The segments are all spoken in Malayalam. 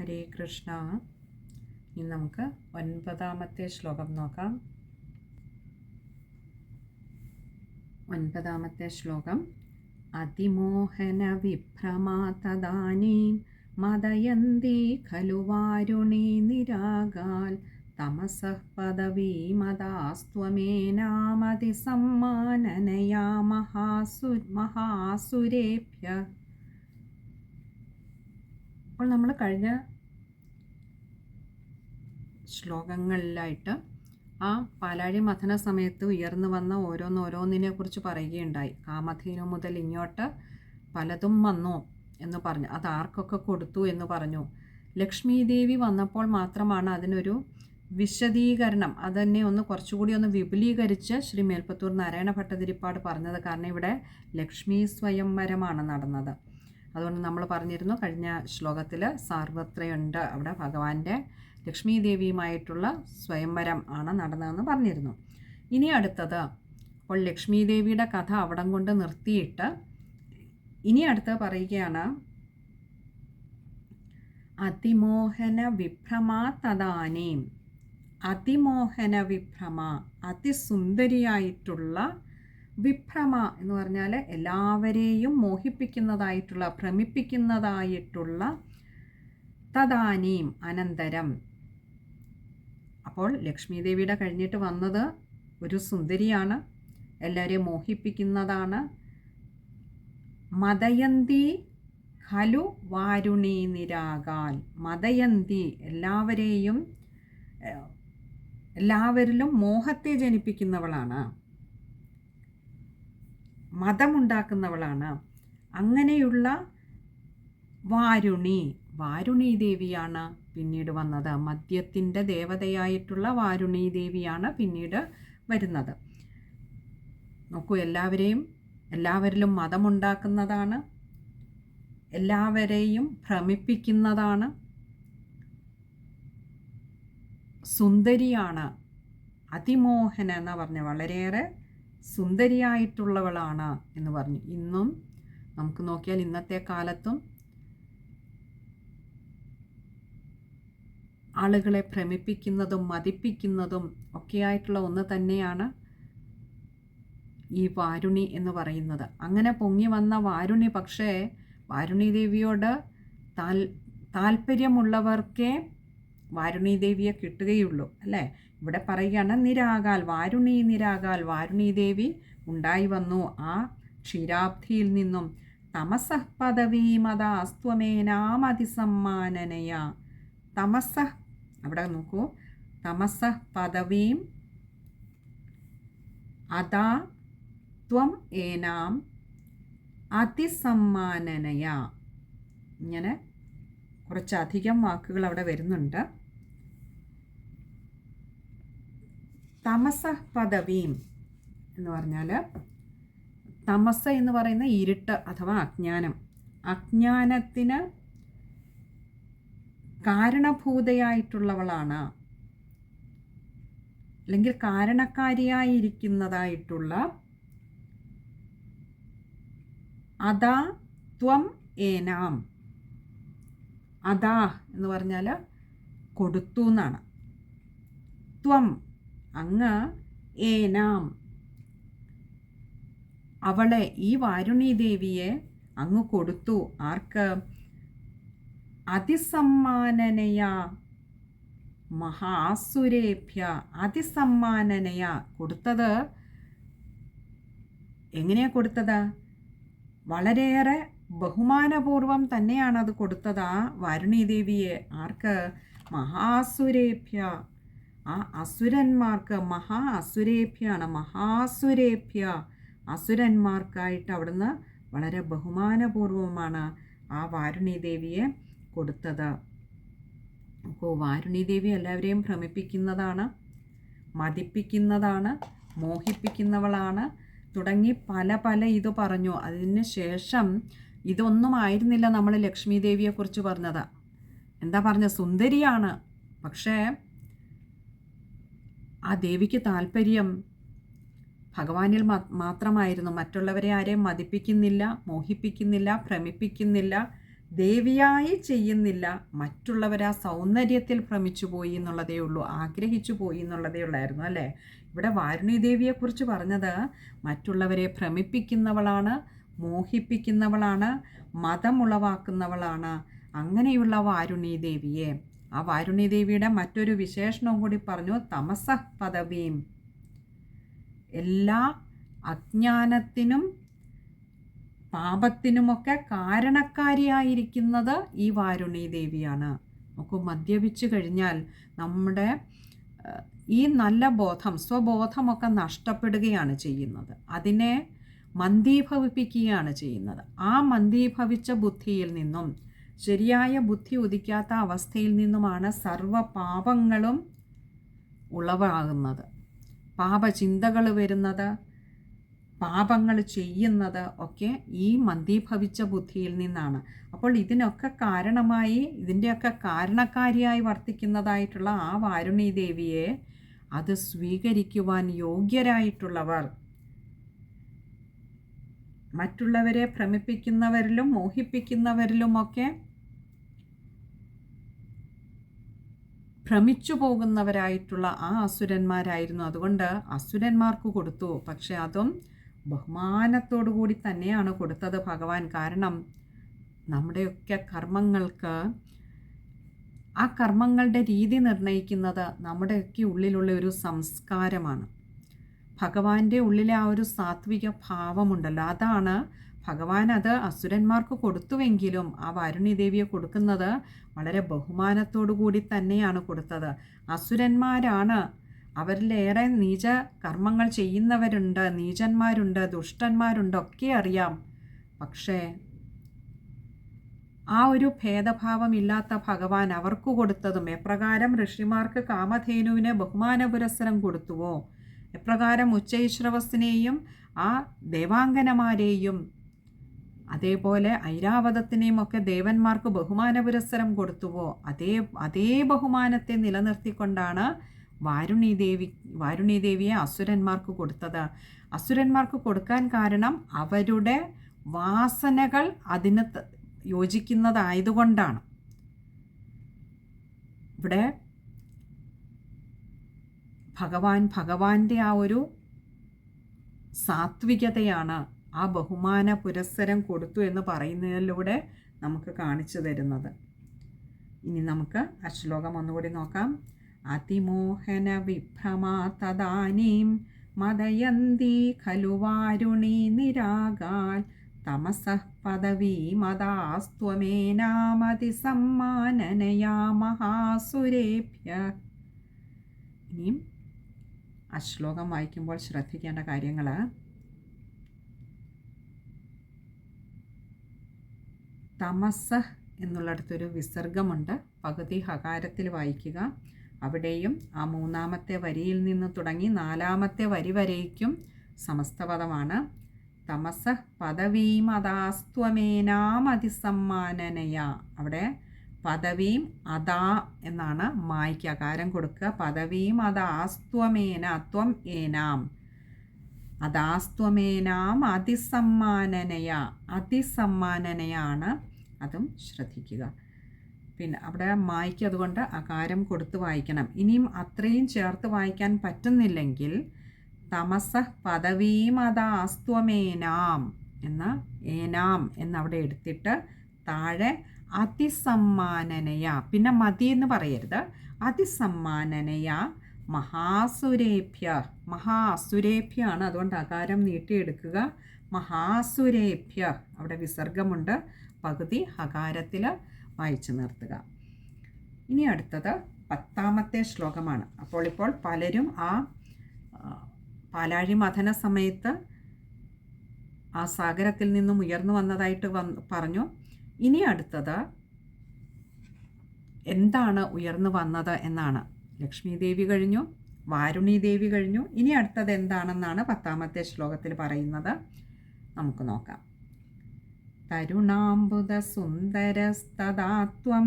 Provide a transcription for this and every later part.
ഹരേ കൃഷ്ണ. ഇനി നമുക്ക് ഒൻപതാമത്തെ ശ്ലോകം നോക്കാം. ഒൻപതാമത്തെ ശ്ലോകം. അതിമോഹന വിഭ്രമാ തദാനീം മതയന്തി ഖലു വാരുണി നിരാഗാൽ തമസഃ പദവീമതാസ്ത്വമേനാമതി സമ്മാനനയാ മഹാസു മഹാസുരേഭ്യ. അപ്പോൾ നമ്മൾ കഴിഞ്ഞ ശ്ലോകങ്ങളിലായിട്ട് ആ പാലാഴി മഥന സമയത്ത് ഉയർന്നു വന്ന ഓരോന്നോരോന്നിനെ കുറിച്ച് പറയുകയുണ്ടായി. കാമധേനു മുതൽ ഇങ്ങോട്ട് പലതും വന്നു എന്ന് പറഞ്ഞു. അത് ആർക്കൊക്കെ കൊടുത്തു എന്ന് പറഞ്ഞു. ലക്ഷ്മി ദേവി വന്നപ്പോൾ മാത്രമാണ് അതിനൊരു വിശദീകരണം. അതന്നെ ഒന്ന് കുറച്ചുകൂടി ഒന്ന് വിപുലീകരിച്ച് ശ്രീ മേൽപ്പത്തൂർ നാരായണ ഭട്ടതിരിപ്പാട് പറഞ്ഞത്. കാരണം ഇവിടെ ലക്ഷ്മി സ്വയംവരമാണ് നടന്നത്. അതുകൊണ്ട് നമ്മൾ പറഞ്ഞിരുന്നു കഴിഞ്ഞ ശ്ലോകത്തിൽ സാർവത്രയുണ്ട്. അവിടെ ഭഗവാന്റെ ലക്ഷ്മി ദേവിയുമായിട്ടുള്ള സ്വയംവരം ആണ് നടന്നതെന്ന് പറഞ്ഞിരുന്നു. ഇനി അടുത്തത് അപ്പോൾ ലക്ഷ്മി ദേവിയുടെ കഥ അവിടം കൊണ്ട് നിർത്തിയിട്ട് ഇനി അടുത്ത് പറയുകയാണ്. അതിമോഹന വിഭ്രമാ തദാനേം അതിമോഹന വിഭ്രമ അതിസുന്ദരിയായിട്ടുള്ള വിഭ്രമ എന്ന് പറഞ്ഞാൽ എല്ലാവരെയും മോഹിപ്പിക്കുന്നതായിട്ടുള്ള ഭ്രമിപ്പിക്കുന്നതായിട്ടുള്ള തദാനീം അനന്തരം അപ്പോൾ ലക്ഷ്മി ദേവിയുടെ കഴിഞ്ഞിട്ട് വന്നത് ഒരു സുന്ദരിയാണ് എല്ലാവരെയും മോഹിപ്പിക്കുന്നതാണ്. മദയന്തി ഖലു വാരുണി നിരാകാൽ. മദയന്തി എല്ലാവരെയും എല്ലാവരിലും മോഹത്തെ ജനിപ്പിക്കുന്നവളാണ്. മതമുണ്ടാക്കുന്നവളാണ് അങ്ങനെയുള്ള വാരുണി വാരുണി ദേവിയാണ് പിന്നീട് വന്നത്. മദ്യത്തിന്റെ ദേവതയായിട്ടുള്ള വാരുണി ദേവിയാണ് പിന്നീട് വരുന്നത്. നോക്കൂ എല്ലാവരെയും എല്ലാവരിലും മതമുണ്ടാക്കുന്നതാണ്. എല്ലാവരെയും ഭ്രമിപ്പിക്കുന്നതാണ്. സുന്ദരിയാണ് അതിമോഹന എന്ന് പറഞ്ഞ വളരെയേറെ സുന്ദരിയായിട്ടുള്ളവളാണ് എന്ന് പറഞ്ഞു. ഇന്നും നമുക്ക് നോക്കിയാൽ ഇന്നത്തെ കാലത്തും ആളുകളെ ഭ്രമിപ്പിക്കുന്നതും മതിപ്പിക്കുന്നതും ഒക്കെയായിട്ടുള്ള ഒന്ന് തന്നെയാണ് ഈ വാരുണി എന്ന് പറയുന്നത്. അങ്ങനെ പൊങ്ങി വന്ന വാരുണി പക്ഷേ വാരുണി ദേവിയോട് താൽ താല്പര്യമുള്ളവർക്കേ വാരുണി ദേവിയെ കിട്ടുകയുള്ളൂ അല്ലേ? ഇവിടെ പറയുകയാണ് നിരാകാൽ വാരുണി നിരാകാൽ വാരുണി ദേവി ഉണ്ടായി വന്നു. ആ ക്ഷീരാബ്ധിയിൽ നിന്നും തമസഃ പദവീമതാസ്ത്വമേനാമതിസമ്മാനനയ തമസഃ അവിടെ നോക്കൂ. തമസ പദവീം അതാ ത്വം ഏനാം അതിസമ്മാനനയ. ഇങ്ങനെ കുറച്ചധികം വാക്കുകൾ അവിടെ വരുന്നുണ്ട്. തമസ പദവീം എന്ന് പറഞ്ഞാൽ തമസ എന്ന് പറയുന്ന ഇരുട്ട് അഥവാ അജ്ഞാനം. അജ്ഞാനത്തിന് കാരണഭൂതയായിട്ടുള്ളവളാണ്. അല്ലെങ്കിൽ കാരണക്കാരിയായിരിക്കുന്നതായിട്ടുള്ള അതാ ത്വം ഏനാം. അതാ എന്ന് പറഞ്ഞാൽ കൊടുത്തു എന്നാണ്. ത്വം അങ്ങ് ഏനാം. അവളെ ഈ വാരുണി ദേവിയെ അങ്ങ് കൊടുത്തു. ആർക്ക്? അതിസമ്മാനനയ മഹാസുരേഭ്യ അതിസമ്മാനനയ കൊടുത്തത്. എങ്ങനെയാ കൊടുത്തത്? വളരെയേറെ ബഹുമാനപൂർവം തന്നെയാണ് അത് കൊടുത്തത് ആ വാരുണി ദേവിയെ ആർക്ക്? മഹാസുരേഭ്യ. ആ അസുരന്മാർക്ക് മഹാ അസുരേഭ്യാണ് മഹാസുരേഭ്യ. അസുരന്മാർക്കായിട്ട് അവിടുന്ന് വളരെ ബഹുമാനപൂർവമാണ് ആ വാരുണി ദേവിയെ കൊടുത്തത്. അപ്പോൾ വാരുണി ദേവി എല്ലാവരെയും ഭ്രമിപ്പിക്കുന്നതാണ് മതിപ്പിക്കുന്നതാണ് മോഹിപ്പിക്കുന്നവളാണ് തുടങ്ങി പല പല ഇത് പറഞ്ഞു. അതിന് ശേഷം ഇതൊന്നും ആയിരുന്നില്ല നമ്മൾ ലക്ഷ്മി ദേവിയെക്കുറിച്ച് പറഞ്ഞത്. എന്താ പറഞ്ഞ സുന്ദരിയാണ്. പക്ഷേ ആ ദേവിക്ക് താല്പര്യം ഭഗവാനിൽ മാത്രമായിരുന്നു. മറ്റുള്ളവരെ ആരെയും മതിപ്പിക്കുന്നില്ല മോഹിപ്പിക്കുന്നില്ല ഭ്രമിപ്പിക്കുന്നില്ല. ദേവിയായി ചെയ്യുന്നില്ല. മറ്റുള്ളവർ ആ സൗന്ദര്യത്തിൽ ഭ്രമിച്ചു പോയി എന്നുള്ളതേ ഉള്ളൂ. ആഗ്രഹിച്ചു പോയി എന്നുള്ളതേ ഉള്ളായിരുന്നു അല്ലേ? ഇവിടെ വാരുണി ദേവിയെക്കുറിച്ച് പറഞ്ഞത് മറ്റുള്ളവരെ ഭ്രമിപ്പിക്കുന്നവളാണ് മോഹിപ്പിക്കുന്നവളാണ് മതമുളവാക്കുന്നവളാണ്. അങ്ങനെയുള്ള വാരുണി ദേവിയെ. ആ വാരുണി ദേവിയുടെ മറ്റൊരു വിശേഷണവും കൂടി പറഞ്ഞു തമസ പദവിയും എല്ലാ അജ്ഞാനത്തിനും പാപത്തിനുമൊക്കെ കാരണക്കാരിയായിരിക്കുന്നത് ഈ വാരുണി ദേവിയാണ്. നമുക്ക് മദ്യപിച്ചു കഴിഞ്ഞാൽ നമ്മുടെ ഈ നല്ല ബോധം സ്വബോധമൊക്കെ നഷ്ടപ്പെടുകയാണ് ചെയ്യുന്നത്. അതിനെ മന്ദീഭവിപ്പിക്കുകയാണ് ചെയ്യുന്നത്. ആ മന്ദീഭവിച്ച ബുദ്ധിയിൽ നിന്നും ശരിയായ ബുദ്ധി ഉദിക്കാത്ത അവസ്ഥയിൽ നിന്നുമാണ് സർവ പാപങ്ങളും ഉളവാകുന്നത്. പാപചിന്തകൾ വരുന്നത് പാപങ്ങൾ ചെയ്യുന്നത് ഒക്കെ ഈ മന്ദീഭവിച്ച ബുദ്ധിയിൽ നിന്നാണ്. അപ്പോൾ ഇതിനൊക്കെ കാരണമായി ഇതിന്റെയൊക്കെ കാരണക്കാരിയായി വർത്തിക്കുന്നതായിട്ടുള്ള ആ വാരുണി ദേവിയെ അത് സ്വീകരിക്കുവാൻ യോഗ്യരായിട്ടുള്ളവർ മറ്റുള്ളവരെ ഭ്രമിപ്പിക്കുന്നവരിലും മോഹിപ്പിക്കുന്നവരിലുമൊക്കെ ഭ്രമിച്ചു പോകുന്നവരായിട്ടുള്ള ആ അസുരന്മാരായിരുന്നു. അതുകൊണ്ട് അസുരന്മാർക്ക് കൊടുത്തു. പക്ഷെ അതും ബഹുമാനത്തോടു കൂടി തന്നെയാണ് കൊടുത്തത് ഭഗവാൻ. കാരണം നമ്മുടെയൊക്കെ കർമ്മങ്ങൾക്ക് ആ കർമ്മങ്ങളുടെ രീതി നിർണയിക്കുന്നത് നമ്മുടെയൊക്കെ ഉള്ളിലുള്ള ഒരു സംസ്കാരമാണ്. ഭഗവാന്റെ ഉള്ളിലെ ആ ഒരു സാത്വിക ഭാവമുണ്ടല്ലോ. അതാണ് ഭഗവാൻ അത് അസുരന്മാർക്ക് കൊടുത്തുവെങ്കിലും ആ വാരുണി ദേവിയെ കൊടുക്കുന്നത് വളരെ ബഹുമാനത്തോടു കൂടി തന്നെയാണ് കൊടുത്തത്. അസുരന്മാരാണ് അവരിലേറെ നീച കർമ്മങ്ങൾ ചെയ്യുന്നവരുണ്ട് നീചന്മാരുണ്ട് ദുഷ്ടന്മാരുണ്ട് ഒക്കെ അറിയാം. പക്ഷേ ആ ഒരു ഭേദഭാവമില്ലാത്ത ഭഗവാൻ അവർക്ക് കൊടുത്തതും എപ്രകാരം ഋഷിമാർക്ക് കാമധേനുവിന് ബഹുമാന പുരസ്സരം കൊടുത്തുവോ? എപ്രകാരം ഉച്ചൈശ്രവസിനെയും ആ ദേവാംഗനമാരെയും അതേപോലെ ഐരാവതത്തിനെയും ഒക്കെ ദേവന്മാർക്ക് ബഹുമാന പുരസ്സരം കൊടുത്തുവോ? അതേ അതേ ബഹുമാനത്തെ നിലനിർത്തിക്കൊണ്ടാണ് വാരുണി ദേവി വാരുണി ദേവിയെ അസുരന്മാർക്ക് കൊടുത്തത്. അസുരന്മാർക്ക് കൊടുക്കാൻ കാരണം അവരുടെ വാസനകൾ അതിന് യോജിക്കുന്നതായതുകൊണ്ടാണ്. ഇവിടെ ഭഗവാൻ ഭഗവാന്റെ ആ ഒരു സാത്വികതയാണ് ആ ബഹുമാന പുരസ്സരം കൊടുത്തു എന്ന് പറയുന്നതിലൂടെ നമുക്ക് കാണിച്ചു തരുന്നത്. ഇനി നമുക്ക് അശ്ലോകം ഒന്നുകൂടി നോക്കാം. അതിമോഹന വിഭ്രമാ തദാനീം മദയന്തി ഖലു വാരുണി നിരാകാൽ തമസഃ സമ്മാനനയാ മഹാസുരേഭ്യ. ഇനിയും ആ ശ്ലോകം വായിക്കുമ്പോൾ ശ്രദ്ധിക്കേണ്ട കാര്യങ്ങൾ തമസ എന്നുള്ളിടത്തൊരു വിസർഗമുണ്ട്. പകുതി ഹകാരത്തിൽ വായിക്കുക. അവിടെയും ആ മൂന്നാമത്തെ വരിയിൽ നിന്ന് തുടങ്ങി നാലാമത്തെ വരി വരേക്കും സമസ്തപദമാണ്. തമസ പദവീം അതാസ്ത്വമേനാമതിസമ്മാനനയ അവിടെ പദവീം അതാ എന്നാണ് മായ്ക്ക് അകാരം കൊടുക്കുക. പദവീം അതാസ്ത്വമേന ത്വം ഏനാം അതാസ്ത്വമേനാം അതിസമ്മാനനയ. അതിസമ്മാനനയാണ്. അതും ശ്രദ്ധിക്കുക. പിന്നെ അവിടെ മായ്ക്ക് അതുകൊണ്ട് അകാരം കൊടുത്ത് വായിക്കണം. ഇനിയും അത്രയും ചേർത്ത് വായിക്കാൻ പറ്റുന്നില്ലെങ്കിൽ തമസ പദവീമതാസ്ത്വമേനാം എന്ന ഏനാം എന്നവിടെ എടുത്തിട്ട് താഴെ അതിസമ്മാനനയ. പിന്നെ മതി എന്ന് പറയരുത്. അതിസമ്മാനനയ മഹാസുരേഭ്യ. മഹാസുരേഭ്യ ആണ് അതുകൊണ്ട് അകാരം നീട്ടിയെടുക്കുക. മഹാസുരേഭ്യ. അവിടെ വിസർഗമുണ്ട്. പകുതി ഹകാരത്തിൽ വായിച്ചു നിർത്തുക. ഇനി അടുത്തത് പത്താമത്തെ ശ്ലോകമാണ്. അപ്പോൾ ഇപ്പോൾ പലരും ആ പാലാഴി മഥന സമയത്ത് ആ സാഗരത്തിൽ നിന്നും ഉയർന്നു വന്നതായിട്ട് വന്ന് പറഞ്ഞു. ഇനി അടുത്തത് എന്താണ് ഉയർന്നു വന്നത് എന്നാണ്. ലക്ഷ്മി ദേവി കഴിഞ്ഞു വാരുണി ദേവി കഴിഞ്ഞു. ഇനി അടുത്തത് എന്താണെന്നാണ് പത്താമത്തെ ശ്ലോകത്തിൽ പറയുന്നത്. നമുക്ക് നോക്കാം. തരുണാംബുദ സുന്ദരസ്തദാത്വം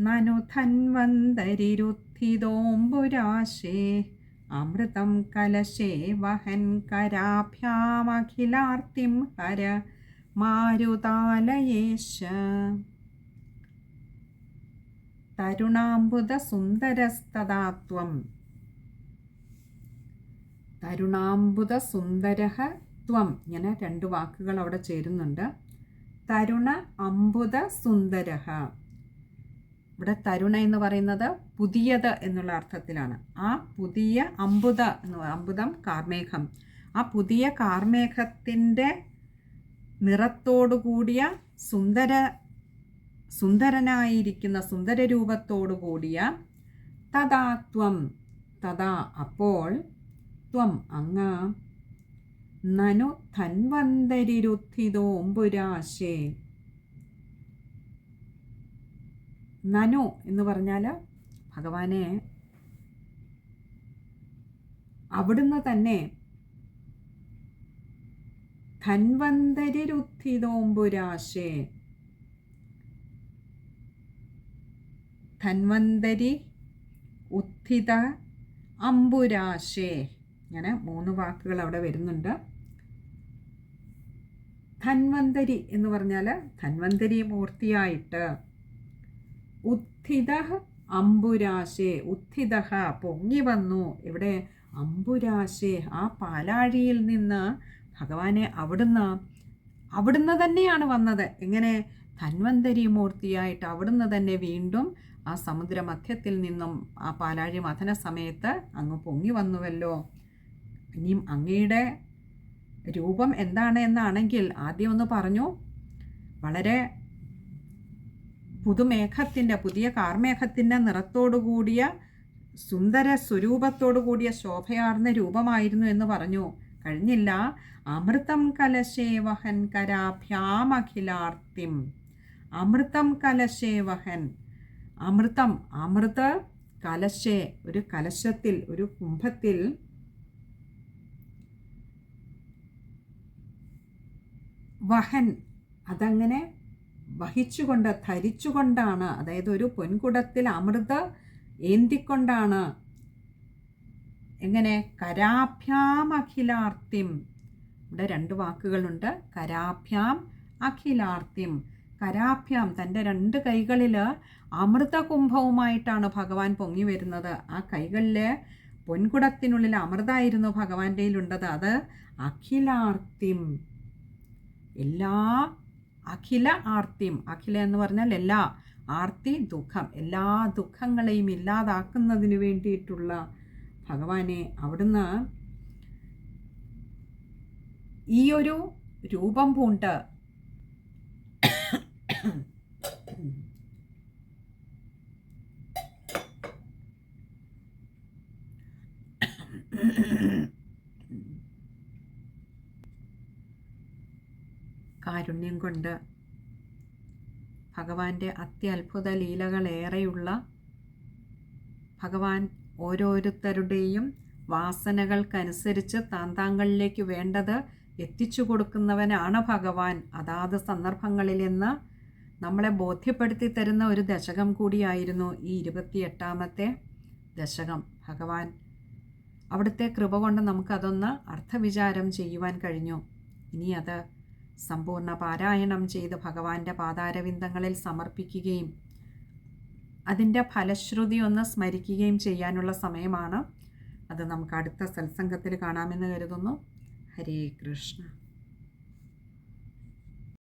നനു ധന്വന്തരിരുദ്ധിതോംബുരാശേ അമൃതം കലശേ വഹൻ കരാഭ്യാമഖിലാർത്തിം ഹര മാരുതാലയേശ. തരുണാംബുധസുന്ദരസ്തദാത്വം സുന്ദരഹ ത്വം. ഇങ്ങനെ രണ്ട് വാക്കുകൾ അവിടെ ചേരുന്നുണ്ട്. തരുണ അമ്പുത സുന്ദര ഇവിടെ തരുണ എന്ന് പറയുന്നത് പുതിയത് എന്നുള്ള അർത്ഥത്തിലാണ്. ആ പുതിയ അമ്പുത എന്ന് അമ്പുതം കാർമേഘം. ആ പുതിയ കാർമേഘത്തിന്റെ നിറത്തോടു കൂടിയ സുന്ദര സുന്ദരനായിരിക്കുന്ന സുന്ദര രൂപത്തോടു കൂടിയ തഥാത്വം തഥാ അപ്പോൾ ത്വം അങ്ങ് നനു ധന്വന്തരിരുദ്ധിതോമ്പുരാശേ നനു എന്ന് പറഞ്ഞാൽ ഭഗവാനെ അവിടുന്ന് തന്നെ ധന്വന്തരിരുത്തിതോമ്പുരാശേ ധന്വന്തരി ഉത്ഥിത അമ്പുരാശേ. ഇങ്ങനെ മൂന്ന് വാക്കുകൾ അവിടെ വരുന്നുണ്ട്. ധന്വന്തരി എന്ന് പറഞ്ഞാൽ ധന്വന്തരി മൂർത്തിയായിട്ട് ഉത്ഥിത അമ്പുരാശേ ഉത്ഥിത പൊങ്ങി വന്നു. ഇവിടെ അമ്പുരാശേ ആ പാലാഴിയിൽ നിന്ന് ഭഗവാനെ അവിടുന്ന് അവിടുന്ന് തന്നെയാണ് വന്നത്. എങ്ങനെ? ധന്വന്തരി മൂർത്തിയായിട്ട് അവിടുന്ന് തന്നെ വീണ്ടും ആ സമുദ്രമധ്യത്തിൽ നിന്നും ആ പാലാഴി മഥന സമയത്ത് അങ്ങ് പൊങ്ങി വന്നുവല്ലോ. ഇനിയും അങ്ങയുടെ രൂപം എന്താണ് എന്നാണെങ്കിൽ ആദ്യം ഒന്ന് പറഞ്ഞു. വളരെ പുതുമേഘത്തിന്റെ പുതിയ കാർമേഘത്തിന്റെ നിറത്തോടു കൂടിയ സുന്ദര സ്വരൂപത്തോടു കൂടിയ ശോഭയാർന്ന രൂപമായിരുന്നു എന്ന് പറഞ്ഞു. കഴിഞ്ഞില്ല. അമൃതം കലശേവഹൻ കരാഭ്യാമഖിലാർത്തിം. അമൃതം കലശേവഹൻ. അമൃതം അമൃത കലശേ ഒരു കലശത്തിൽ ഒരു കുംഭത്തിൽ വഹൻ. അതങ്ങനെ വഹിച്ചുകൊണ്ട് ധരിച്ചുകൊണ്ടാണ് അതായത് ഒരു പൊൻകുടത്തിൽ അമൃത ഏന്തിക്കൊണ്ടാണ് എങ്ങനെ കരാഭ്യാം അഖിലാർത്തിം. ഇവിടെ രണ്ട് വാക്കുകളുണ്ട്. കരാഭ്യാം അഖിലാർത്തിം. കരാഭ്യാം തന്റെ രണ്ട് കൈകളിൽ അമൃതകുംഭവുമായിട്ടാണ് ഭഗവാൻ പൊങ്ങി വരുന്നത്. ആ കൈകളിൽ പൊൻകുടത്തിനുള്ളിൽ അമൃതായിരുന്നു ഭഗവാന്റെ ഉണ്ടത് അത് അഖിലാർത്തിം. എല്ലാ അഖില ആർത്തിയും അഖില എന്ന് പറഞ്ഞാൽ എല്ലാ ആർത്തി ദുഃഖം എല്ലാ ദുഃഖങ്ങളെയും ഇല്ലാതാക്കുന്നതിന് വേണ്ടിയിട്ടുള്ള ഭഗവാനെ അവിടുന്ന് ഈ ഒരു രൂപം പൂണ്ട് കാരുണ്യം കൊണ്ട് ഭഗവാന്റെ അത്യത്ഭുത ലീലകളേറെയുള്ള ഭഗവാൻ ഓരോരുത്തരുടെയും വാസനകൾക്കനുസരിച്ച് താന്താങ്ങളിലേക്ക് വേണ്ടത് എത്തിച്ചു കൊടുക്കുന്നവനാണ് ഭഗവാൻ. അതാത് സന്ദർഭങ്ങളിലെന്ന് നമ്മളെ ബോധ്യപ്പെടുത്തി തരുന്ന ഒരു ദശകം കൂടിയായിരുന്നു ഈ ഇരുപത്തിയെട്ടാമത്തെ ദശകം. ഭഗവാൻ അവിടുത്തെ കൃപ കൊണ്ട് നമുക്കതൊന്ന് അർത്ഥവിചാരം ചെയ്യുവാൻ കഴിഞ്ഞു. ഇനി അത് സമ്പൂർണ പാരായണം ചെയ്ത് ഭഗവാന്റെ പാതാരവിന്ദങ്ങളിൽ സമർപ്പിക്കുകയും അതിന്റെ ഫലശ്രുതി ഒന്ന് സ്മരിക്കുകയും ചെയ്യാനുള്ള സമയമാണ്. അത് നമുക്ക് അടുത്ത സത്സംഗത്തിൽ കാണാമെന്ന് കരുതുന്നു. ഹരേ കൃഷ്ണ.